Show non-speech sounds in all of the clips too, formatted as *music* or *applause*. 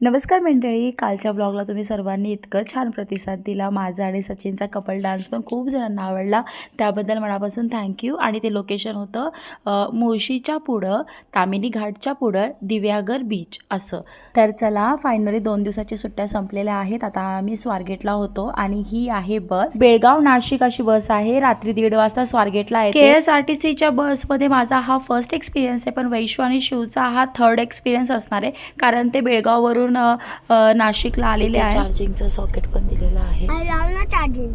नमस्कार मंडळी कालच्या ब्लॉगला तुम्ही सर्वांनी इतकं छान प्रतिसाद दिला. माझा आणि सचिनचा कपल डान्स पण खूप जणांना आवडला. त्याबद्दल मनापासून थँक्यू आणि ते लोकेशन होतं मुळशीच्या पुढं तामिनी घाटच्या पुढं दिव्यागर बीच असं. तर चला फायनली दोन दिवसाची सुट्ट्या संपलेल्या आहेत. आता आम्ही स्वारगेटला होतो आणि ही आहे बस. बेळगाव नाशिक अशी बस आहे. रात्री दीड वाजता स्वारगेटला आहे के एस आर टी सीच्या बसमध्ये माझा हा फर्स्ट एक्सपिरियन्स आहे. पण वैशू आणि शिवचा हा थर्ड एक्सपिरियन्स असणार आहे. कारण ते बेळगाववरून अ, नाशिकला आलेले आहे चार्जिंगचं सॉकेट पण दिलेलं आहे. चार्जिंग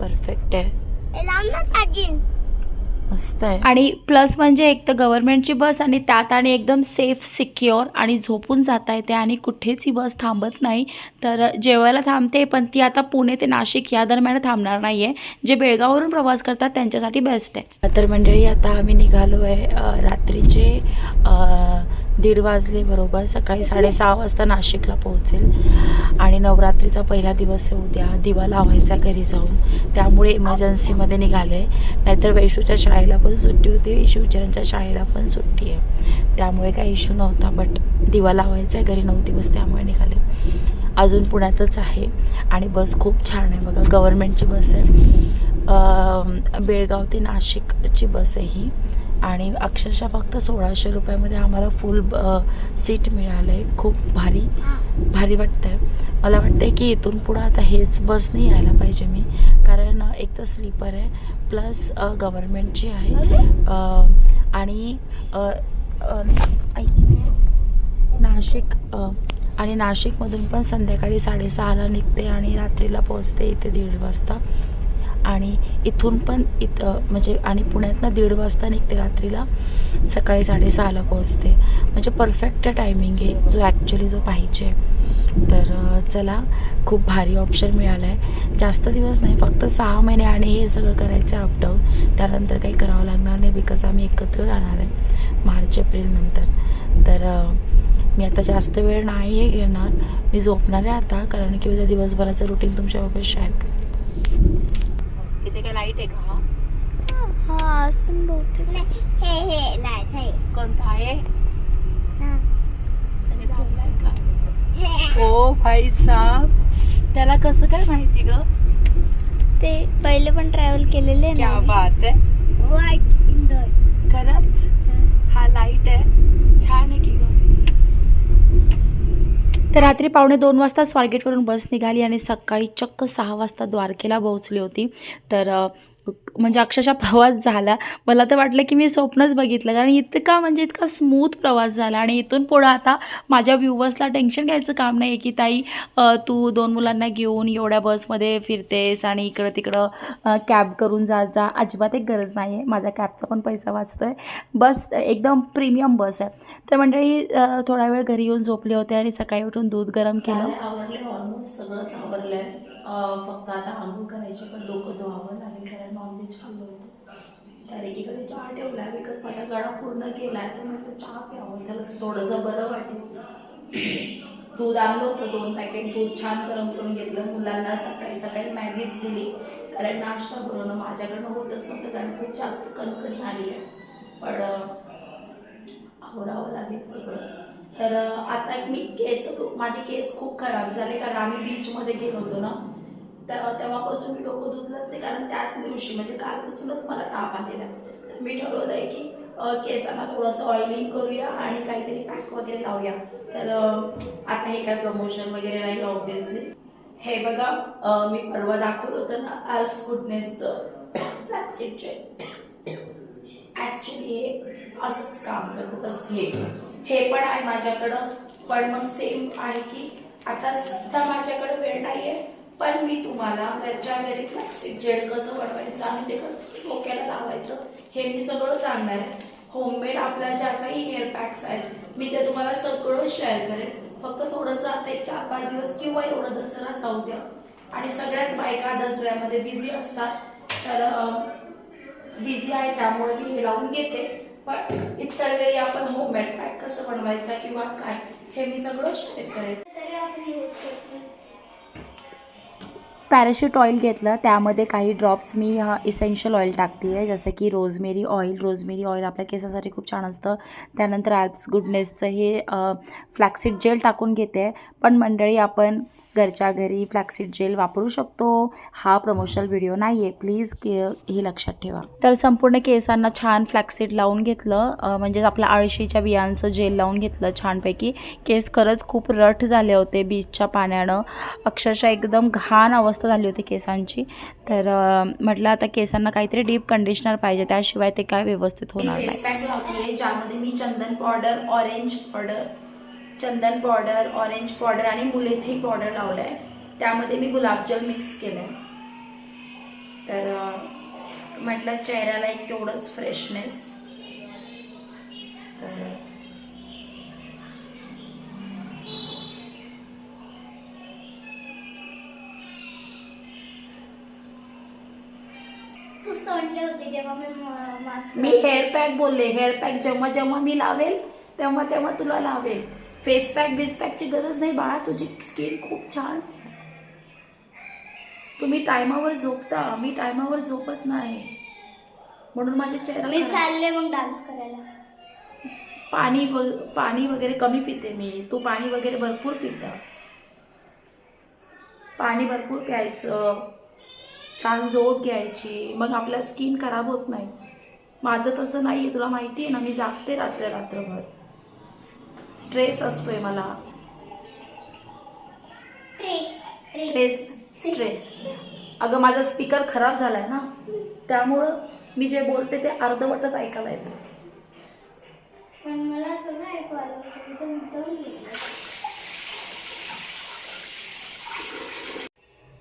परफेक्ट आहे. चार्जिंग मस्त आहे. आणि प्लस म्हणजे एक तर गव्हर्नमेंटची बस आणि त्यात आणि एकदम सेफ सिक्युअर आणि झोपून जाता येते आणि कुठेच ही बस थांबत नाही. तर जेवायला थांबते पण ती आता पुणे ते नाशिक या दरम्यान थांबणार नाही आहे जे बेळगाववरून प्रवास करतात त्यांच्यासाठी बेस्ट आहे. तर मंडळी आता आम्ही निघालो आहे रात्रीचे दीड वाजले बरोबर सकाळी साडेसहा वाजता नाशिकला पोहोचेल. आणि नवरात्रीचा पहिला दिवस आहे उद्या दिवा लावायचा घरी जाऊन. त्यामुळे इमर्जन्सीमध्ये निघाले. नाहीतर वैशूच्या शाळेला पण सुट्टी होती. शिवचरणच्या शाळेला पण सुट्टी आहे. त्यामुळे काही इश्यू नव्हता बट दिवा लावायचा आहे. घरी नऊ दिवस त्यामुळे निघाले. अजून पुण्यातच आहे. आणि बस खूप छान आहे बघा. गव्हर्नमेंटची बस आहे. बेळगाव ते नाशिकची बस आहे ही. आणि अक्षरशः फक्त सोळाशे रुपयामध्ये आम्हाला फुल सीट मिळालं आहे खूप भारी भारी वाटतं आहे मला वाटतं आहे की इथून पुढं आता हेच बसने यायला पाहिजे मी. कारण एक तर स्लीपर आहे प्लस गव्हर्मेंटची आहे. आणि नाशिक आणि नाशिकमधून पण संध्याकाळी साडेसहाला निघते आणि रात्रीला पोहोचते इथे दीड वाजता. आणि इथून पण इथं म्हणजे आणि पुण्यातनं दीड वाजता निघते रात्रीला. सकाळी साडेसहाला पोहोचते. म्हणजे परफेक्ट टायमिंग आहे जो ॲक्च्युली जो पाहिजे. तर चला खूप भारी ऑप्शन मिळालं आहे जास्त दिवस नाही फक्त सहा महिने आणि हे सगळं करायचं आहे अपडाऊन त्यानंतर काही करावं लागणार नाही बिकॉज आम्ही एकत्र राहणार आहे मार्च एप्रिलनंतर तर मी आता जास्त वेळ नाही हे घेणार. मी झोपणार आहे आता कारण की उद्या दिवसभराचं रुटीन तुमच्याबरोबर शेअर करते. काय लाइट आहे का हा असं बहुतेक हे हे लाइट हे कोणता आहे हा. त्याने लावलाय का ओ भाई साहब त्याला कसं काय माहिती ग ते पहिले पण ट्रॅव्हल केलेले क्या ना बात आहे खरंच हा लाइट आहे छान आहे की ग तर रात्री पावणे दोन वाजता स्वारगेटवरून बस निघाली आणि सकाळी चक्क सहा वाजता द्वारकेला पोहोचली होती. तर म्हणजे अक्षरशः प्रवास झाला. मला तर वाटलं की मी स्वप्नच बघितलं. कारण इतका म्हणजे इतका स्मूथ प्रवास झाला. आणि इथून पुढं आता माझ्या व्ह्युवर्सला टेन्शन घ्यायचं काम नाही की ताई तू दोन मुलांना घेऊन एवढ्या बसमध्ये फिरतेस आणि इकडं तिकडं कॅब करून जा जा. अजिबात एक गरज नाही आहे माझा कॅबचा पण पैसा वाचतो आहे बस एकदम प्रीमियम बस आहे. तर मंडळी थोडा वेळ घरी येऊन झोपले होते आणि सकाळी उठून दूध गरम केलं. ऑलमोस्ट सगळंच आवडलं आहे फक्त आता आंघोळ करायचे पण डोकं धुवावं लागेल कारण नॉनव्हेज खाल्लं होतं. तर एकीकडे चहा ठेवला आहे बिकॉज माझा गळा पूर्ण केला आहे तर म्हटलं चहा प्यावं त्याला थोडंसं बरं वाटेल. दूध आणलं होतं दोन पॅकेट दूध छान गरम करून घेतलं. मुलांना सकाळी सकाळी मॅगीच दिली कारण नाश्ता बनवणं माझ्याकडनं होतच नव्हतं कारण खूप जास्त कणकणी आली आहे. पण आवरावं लागेल सगळंच. तर आता मी केस माझे केस खूप खराब झाले कारण आम्ही बीचमध्ये गेलो होतो ना. तेव्हापासून मी डोकं धुतलंच नाही कारण त्याच दिवशी म्हणजे कालपासूनच मला ताप आलेला तर मी ठरवलं आहे की केसांना थोडंसं ऑइलिंग करूया आणि काहीतरी पॅक वगैरे लावूया. तर आता हे काय प्रमोशन वगैरे नाही ऑब्विसली हे बघा मी परवा दाखवलं होतं ना आल्प्स गुडनेसचं फ्लॅक्सिड ॲक्च्युली हे असंच काम करत तसं हे. हे पण आहे माझ्याकडं पण मग सेम आहे की आता सध्या माझ्याकडे वेळ नाही आहे पण मी तुम्हाला घरच्या घरी फ्लॅक्सिड जेल कसं बनवायचं आणि ते कसं डोक्याला लावायचं हे मी सगळं सांगणार आहे. होममेड आपल्या ज्या काही हेअर पॅक्स आहेत मी ते तुम्हाला सगळं शेअर करेन. फक्त थोडंसं आता एक चार पाच दिवस किंवा एवढं दसरा जाऊ द्या. आणि सगळ्याच बायका दसऱ्यामध्ये बिझी असतात तर बिझी आहे त्यामुळे मी हे लावून घेते. पण इतर वेळी आपण होममेड पॅक कसं बनवायचा किंवा काय हे मी सगळं शेअर करेन. पॅराशूट ऑइल घेतलं. त्यामध्ये काही ड्रॉप्स मी हा इसेन्शियल ऑइल टाकते आहे जसं की रोजमेरी ऑइल रोजमेरी ऑइल आपल्या केसासाठी खूप छान असतं. त्यानंतर ॲल्प्स गुडनेसचं हे फ्लॅक्सिड जेल टाकून घेते. पण मंडळी आपण घरच्या घरी फ्लॅक्सीड जेल वापरू शकतो. हा प्रमोशनल व्हिडिओ नाही आहे प्लीज के हे लक्षात ठेवा. तर संपूर्ण केसांना छान फ्लॅक्सीड लावून घेतलं. अं, म्हणजे आपल्या आळशीच्या बियांचं जेल लावून घेतलं छानपैकी. केस खरंच खूप रट झाले होते बीचच्या पाण्यानं. अक्षरशः एकदम घाण अवस्था झाली होती केसांची. तर म्हटलं आता केसांना काहीतरी डीप कंडिशनर पाहिजे. त्याशिवाय ते काय व्यवस्थित होणार नाही. फेस पॅक लावते ज्यामध्ये मी चंदन पावडर ऑरेंज पावडर चंदन पावडर ऑरेंज पावडर आणि मुलेथी पावडर लावलं आहे त्यामध्ये मी गुलाबजल मिक्स केलं आहे तर म्हटलं चेहऱ्याला एक तेवढंच फ्रेशनेस तर तूच तर म्हटले होते जेव्हा मी मास्क मी हेअर पॅक बोलले. हेअर पॅक जेव्हा जेव्हा मी लावेल तेव्हा तेव्हा तुला लावेल. फेस पॅक बिस पॅकची गरज नाही बाळा तुझी स्किन खूप छान. तुम्ही टायमावर झोपता मी टायमावर झोपत नाही. म्हणून माझे चेहरा मी चालले मग डान्स करायला. पाणी व- पाणी वगैरे कमी पिते मी. तू पाणी वगैरे भरपूर पिता. पाणी भरपूर प्यायचं. छान झोप घ्यायची. मग आपल्या स्किन खराब होत नाही. माझं तसं नाही आहे तुला माहिती आहे ना मी जागते रात्र रात्रभर. स्ट्रेस असतोय मला. स्ट्रेस स्ट्रेस अगं माझा स्पीकर खराब झालाय ना. त्यामुळं मी जे बोलते ते अर्धवटच ऐकायला येतं. पण मला सगळं ऐकू आलं. पण ते मुद्दाम लिहिलं.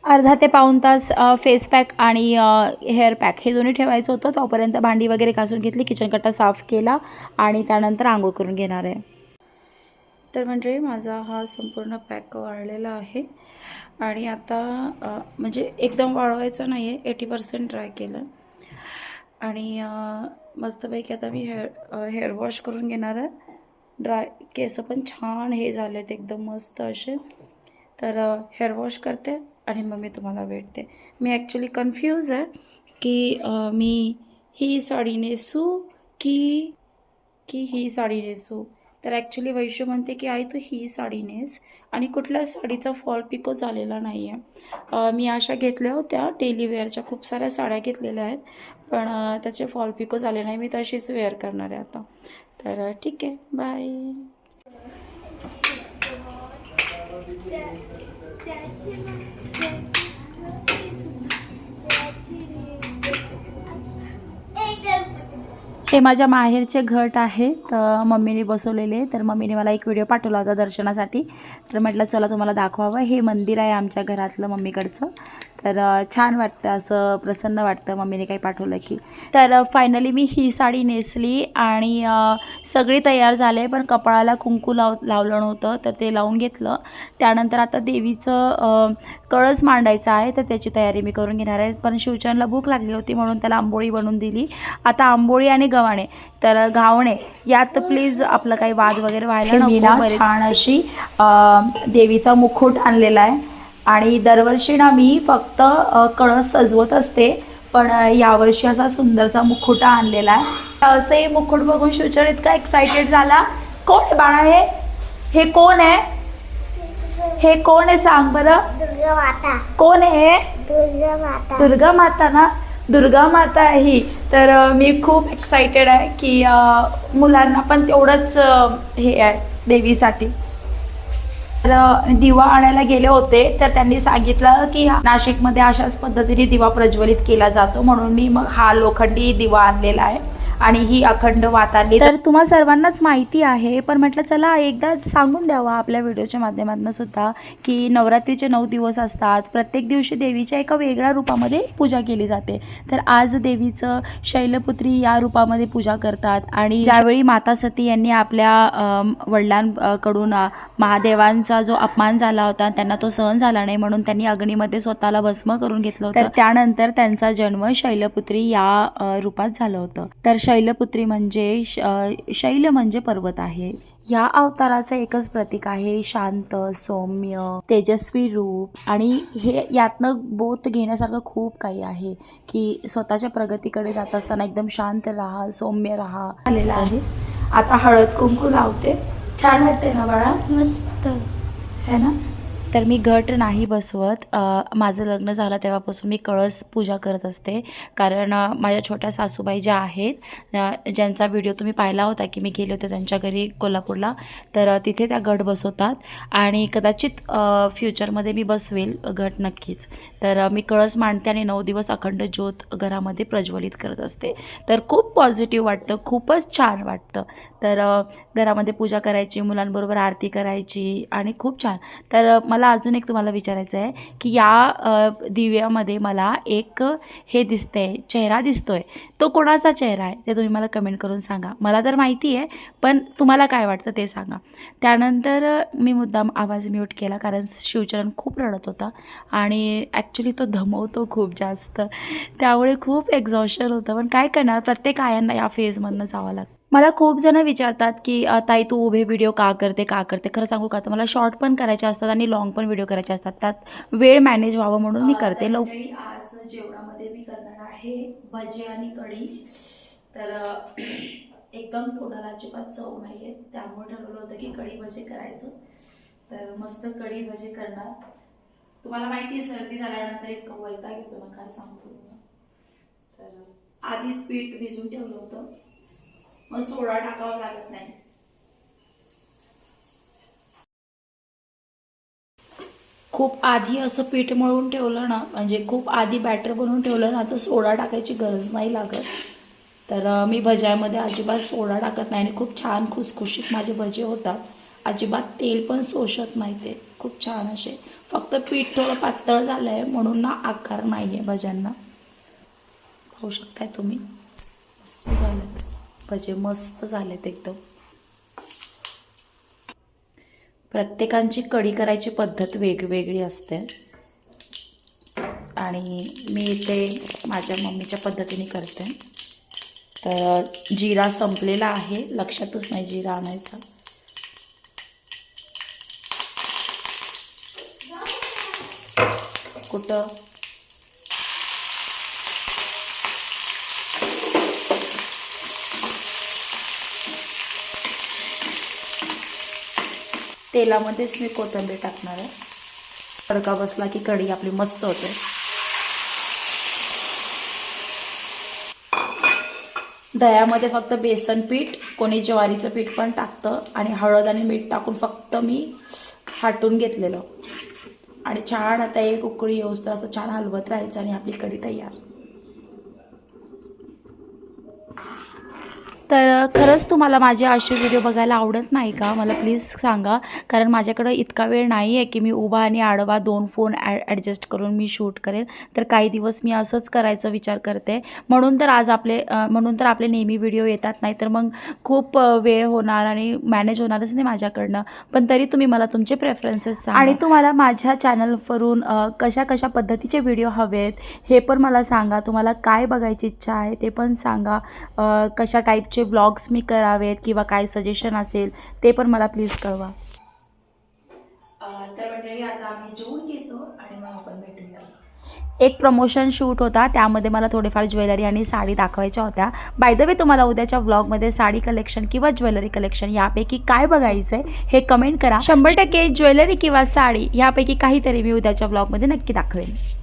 अर्धा ते पाऊण तास फेस पॅक आणि हेअर पॅक हे दोन्ही ठेवायचं होतं. तोपर्यंत भांडी वगैरे घासून घेतली किचन कट्टा साफ केला आणि त्यानंतर आंघोळ करून घेणार आहे. तर म्हणजे माझा हा संपूर्ण पॅक वाळलेला आहे. आणि आता म्हणजे एकदम वाळवायचा नाही आहे एटी पर्सेंट ट्राय केलं. आणि मस्तपैकी आता मी हेअर हेअर वॉश करून घेणार आहे. ड्राय केस पण छान हे झाले आहेत एकदम मस्त असे. तर हेअर वॉश करते आणि मग मी तुम्हाला भेटते. मी ॲक्च्युली कन्फ्यूज आहे की मी ही साडी नेसू की की ही साडी नेसू? तर ॲक्च्युली वैश्य म्हणते की आई तू ही साडी नेस आणि कुठल्याच साडीचा फॉल पिको झालेला नाही आहे मी अशा घेतल्या होत्या. डेली वेअरच्या खूप साऱ्या साड्या घेतलेल्या आहेत. पण त्याचे फॉल पिको झाले नाही. मी तशीच वेअर करणार आहे आता. तर ठीक आहे. Bye Yeah. हे माझ्या माहेरचे घट आहे. तर मम्मीने बसवलेले तर मम्मीने मला एक व्हिडिओ पाठवला होता दर्शनासाठी. तर म्हटलं चला तुम्हाला दाखवावं. हे मंदिर आहे आमच्या घरातलं मम्मीकडचं. तर छान वाटतं असं प्रसन्न वाटतं मम्मीने काही पाठवलं की. तर फायनली मी ही साडी नेसली आणि सगळी तयार झाले पण कपाळाला कुंकू लाव लावलं नव्हतं तर ते लावून घेतलं. त्यानंतर आता देवीचं कळस मांडायचा आहे तर त्याची तयारी मी करून घेणार आहे. पण शिवचरणला भूक लागली होती म्हणून त्याला आंबोळी बनवून दिली. आता आंबोळी आणि गव्हाणे तर घावणे यात प्लीज आपलं काही वाद वगैरे व्हायला नको छान अशी देवीचा मुकुट आणलेला आहे. आणि दरवर्षी ना मी फक्त कळस सजवत असते. पण यावर्षी असा सुंदरचा मुखुटा आणलेला आहे. असे मुकुट बघून शिवचर इतका एक्साइटेड झाला. कोण आहे बाळा हे? हे कोण आहे? हे कोण आहे सांग बरं? दुर्गा माता. कोण आहे दुर्गा माता. दुर्गा माता ना? दुर्गा माता आहे ही. तर मी खूप एक्साइटेड आहे की मुलांना पण तेवढंच हे आहे देवीसाठी. दिवा आणायला गेले होते तर त्यांनी सांगितलं की नाशिकमध्ये अशाच पद्धतीने दिवा प्रज्वलित केला जातो म्हणून मी मग हा लोखंडी दिवा आणलेला आहे. आणि ही अखंड वातारली तर तुम्हा सर्वांनाच माहिती आहे पण म्हटलं चला एकदा सांगून द्यावा आपल्या व्हिडिओच्या माध्यमातून सुद्धा की नवरात्रीचे नऊ दिवस असतात प्रत्येक दिवशी देवीच्या एका वेगळ्या रूपामध्ये पूजा केली जाते. तर आज देवीचं शैलपुत्री या रूपामध्ये पूजा करतात आणि ज्यावेळी माता सती यांनी आपल्या वडिलांकडून महादेवांचा जो अपमान झाला होता त्यांना तो सहन झाला नाही म्हणून त्यांनी अग्नीमध्ये स्वतःला भस्म करून घेतलं होतं. तर त्यानंतर त्यांचा जन्म शैलपुत्री या रूपात झालं होतं. तर शैलपुत्री म्हणजे श- शैल म्हणजे पर्वत आहे. या अवताराचं एकच प्रतीक आहे शांत सौम्य तेजस्वी रूप. आणि हे यातनं बोध घेण्यासारखं खूप काही आहे की स्वतःच्या प्रगतीकडे जात असताना एकदम शांत राहा सौम्य राहा. आलेला आहे. आता हळद कुंकू लावते. छान वाटते ना बाळा? मस्त. है ना? तर मी घट नाही बसवत. माझं लग्न झालं तेव्हापासून मी कळस पूजा करत असते. कारण माझ्या छोट्या सासूबाई ज्या आहेत ज्यांचा व्हिडिओ तुम्ही पाहिला होता की मी गेले होते त्यांच्या घरी कोल्हापूरला तर तिथे त्या घट बसवतात. आणि कदाचित फ्युचरमध्ये मी बसवेल घट नक्कीच. तर मी कळस मांडते आणि नऊ दिवस अखंड ज्योत घरामध्ये प्रज्वलित करत असते. तर खूप पॉझिटिव्ह वाटतं खूपच छान वाटतं. तर घरामध्ये पूजा करायची मुलांबरोबर आरती करायची आणि खूप छान. तर मला अजून एक तुम्हाला विचारायचं आहे की या दिव्यामध्ये मला एक हे दिसतंय चेहरा दिसतो आहे तो कोणाचा चेहरा आहे? ते तुम्ही मला कमेंट करून सांगा. मला तर माहिती आहे पण तुम्हाला काय वाटतं ते सांगा. त्यानंतर मी मुद्दाम आवाज म्यूट केला कारण शिवचरण खूप रडत होता आणि ॲक्च्युली तो धमवतो खूप जास्त. त्यामुळे खूप एक्झॉशन होतं. पण काय करणार? प्रत्येक आयांना या फेजमधनं जावं लागतं. मला खूप जण विचारतात की ताई तू उभे व्हिडिओ का करते? का करते? खरं सांगू का? तर मला शॉर्ट पण करायचे असतात आणि लॉंग पण व्हिडिओ करायचे असतात. त्यात वेळ मॅनेज व्हावं म्हणून मी करते. लव आज जेवणामध्ये मी करणार आहे भजी आणि कढी. तर *clears throat* एकदम तोंडाला अजिबात चव नाही आहे त्यामुळे ठरवलं होतं की कढी भजी करायचं. तर मस्त कढी भजी करणार. तुम्हाला माहिती आहे सर्दी झाल्यानंतर इतकं वैताग येतो ना काय सांगतो तर आधीच पीठ भिजून ठेवलं होतं. मग सोडा टाकावा लागत नाही. खूप आधी असं पीठ मळून ठेवलं ना म्हणजे खूप आधी बॅटर बनवून ठेवलं ना तर सोडा टाकायची गरज नाही लागत. तर मी भज्यामध्ये अजिबात सोडा टाकत नाही आणि खूप छान खुसखुशीत माझे भजे होतात. अजिबात तेल पण सोशत नाही ते. खूप छान असे. फक्त पीठ थोडं पातळ झालं आहे म्हणून ना आकार नाही आहे भज्यांना. पाहू शकताय तुम्ही? मस्त झालेत भजे मस्त झालेत एकदम. प्रत्येकांची कढी करायची पद्धत वेगवेगळी असते. आणि मी इथे माझ्या मम्मीच्या पद्धतीने करते. तर जिरा संपलेला आहे. लक्षातच नाही जिरा आणायचा. कुठं? तेलामध्येच मी कोथिंबीर टाकणार आहे. तडका बसला की कढी आपली मस्त होते. दह्यामध्ये फक्त बेसन पीठ कोणी ज्वारीचं पीठ पण टाकतं आणि हळद आणि मीठ टाकून फक्त मी हाटून घेतलेलं. आणि छान आता एक उकळी येऊस असं छान हलवत राहायचं आणि आपली कढी तयार. तर खरंच तुम्हाला माझे असे व्हिडिओ बघायला आवडत नाही का? मला प्लीज सांगा. कारण माझ्याकडं इतका वेळ नाही आहे की मी उभा आणि आडवा दोन फोन ॲ ॲडजस्ट करून मी शूट करेल. तर काही दिवस मी असंच करायचा विचार करते. म्हणून तर आज आपले म्हणून तर आपले नेहमी व्हिडिओ येतात नाही तर मग खूप वेळ होणार आणि मॅनेज होणारच नाही माझ्याकडनं. पण तरी तुम्ही मला तुमचे प्रेफरन्सेस सांगा. आणि तुम्हाला माझ्या चॅनलवरून कशा कशा पद्धतीचे व्हिडिओ हवेत हे पण मला सांगा. तुम्हाला काय बघायची इच्छा आहे ते पण सांगा. कशा टाईपचे ब्लॉग्स मी करावेत किंवा काय सजेशन असेल ते पण मला प्लीज कळवा. तर मंडळी आता आम्ही जेवून घेतो आणि मग आपण भेटूया. एक प्रमोशन शूट होता त्यामध्ये मला थोडेफार ज्वेलरी आणि साडी दाखवायच्या होत्या. बाय द वे तुम्हाला उद्याच्या व्लॉगमध्ये साडी कलेक्शन किंवा ज्वेलरी कलेक्शन यापैकी काय बघायचं आहे हे कमेंट करा. शंभर टक्के ज्वेलरी किंवा साडी यापैकी काहीतरी मी उद्याच्या व्लॉगमध्ये नक्की दाखवेन.